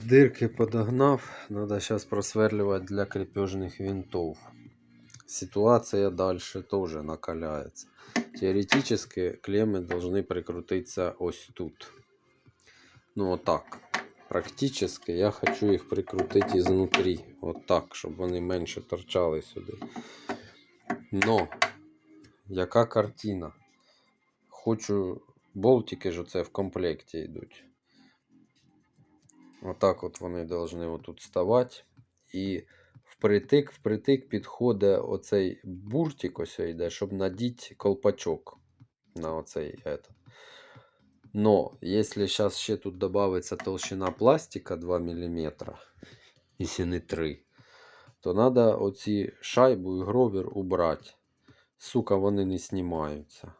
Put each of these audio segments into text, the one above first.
Дырки подогнав, надо сейчас просверливать для крепежных винтов. Ситуация дальше тоже накаляется. Теоретически клеммы должны прикрутиться ось тут. Ну вот так. Практически я хочу їх прикрутити изнутри. Вот так, щоб вони менше торчали сюди. Но, яка картина? Хочу болтики ж оце в комплекті йдуть. Отак от вони повинні отут ставати. І впритик, впритик підходить оцей буртик ось йде, щоб надіти колпачок на оцей этот. Но, если сейчас ще тут добавится толщина пластика 2 мм, если не 3, то надо оці шайбу і гровер убрати. Сука, вони не знімаються.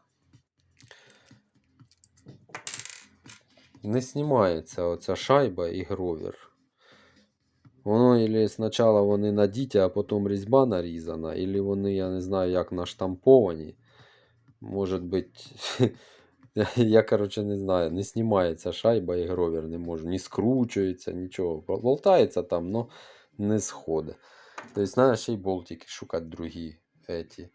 Не знімається оця шайба і гровер. Воно ілі спочатку вони надіті, а потім різьба нарізана, ілі вони, я не знаю, як наштамповані. Може бути, я, коротше не знаю, не знімається шайба і гровер не можу, не скручується, нічого. Болтається там, но не сходить. Тобто, треба ще й болтики шукати другі. Эти.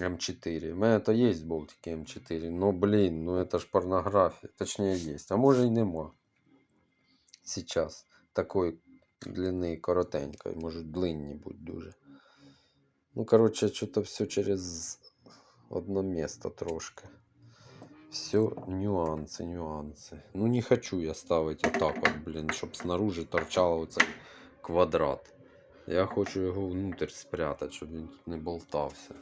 М4. У мене то є болтики М4, но блін, ну это ж порнографія. Точніше є. А може і нема. Сейчас. Такої длини коротенької, можуть длинні бути дуже. Ну, коротше, що-то все через одно место трошки. Все нюанси, нюанси. Ну не хочу я ставити отак от, блін, щоб снаружи торчало оцей квадрат. Я хочу його внутрь спрятати, щоб він тут не болтався.